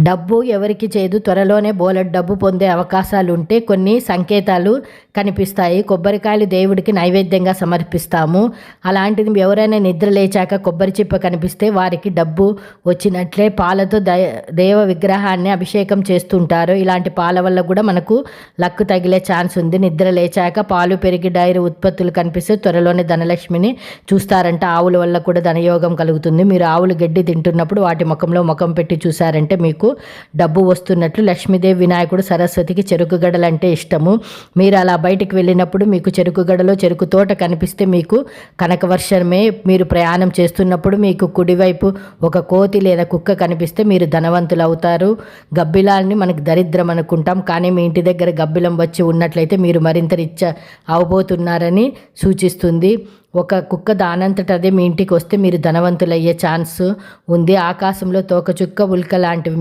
డబ్బు ఎవరికి చేదు త్వరలోనే బోలెడ్ డబ్బు పొందే అవకాశాలు ఉంటే కొన్ని సంకేతాలు కనిపిస్తాయి. కొబ్బరికాయలు దేవుడికి నైవేద్యంగా సమర్పిస్తాము. అలాంటిది ఎవరైనా నిద్ర లేచాక కొబ్బరి చిప్ప కనిపిస్తే వారికి డబ్బు వచ్చినట్లే పాలతో దయ దేవ విగ్రహాన్ని అభిషేకం చేస్తుంటారు. ఇలాంటి పాల వల్ల కూడా మనకు లక్కు తగిలే ఛాన్స్ ఉంది. నిద్ర లేచాక పాలు పెరిగి డైరీ ఉత్పత్తులు కనిపిస్తే త్వరలోనే ధనలక్ష్మిని చూస్తారంట. ఆవుల వల్ల కూడా ధనయోగం కలుగుతుంది. మీరు ఆవులు గడ్డి తింటున్నప్పుడు వాటి ముఖంలో ముఖం పెట్టి చూసారంటే మీకు డబ్బు వస్తున్నట్లు లక్ష్మీదేవి వినాయకుడు సరస్వతికి చెరుకు గడలంటే అంటే ఇష్టము. మీరు అలా బయటికి వెళ్ళినప్పుడు మీకు చెరుకు గడలో చెరుకు తోట కనిపిస్తే మీకు కనకవర్షమే. మీరు ప్రయాణం చేస్తున్నప్పుడు మీకు కుడివైపు ఒక కోతి లేదా కుక్క కనిపిస్తే మీరు ధనవంతులు అవుతారు. గబ్బిలాల్ని మనకు దరిద్రం అనుకుంటాం. కానీ మీ ఇంటి దగ్గర గబ్బిలం వచ్చి ఉన్నట్లయితే మీరు మరింత రిచ్చ అవబోతున్నారని సూచిస్తుంది. ఒక కుక్క దానంతట అదే మీ ఇంటికి వస్తే మీరు ధనవంతులయ్యే ఛాన్స్ ఉంది. ఆకాశంలో తోకచుక్క ఉల్క లాంటివి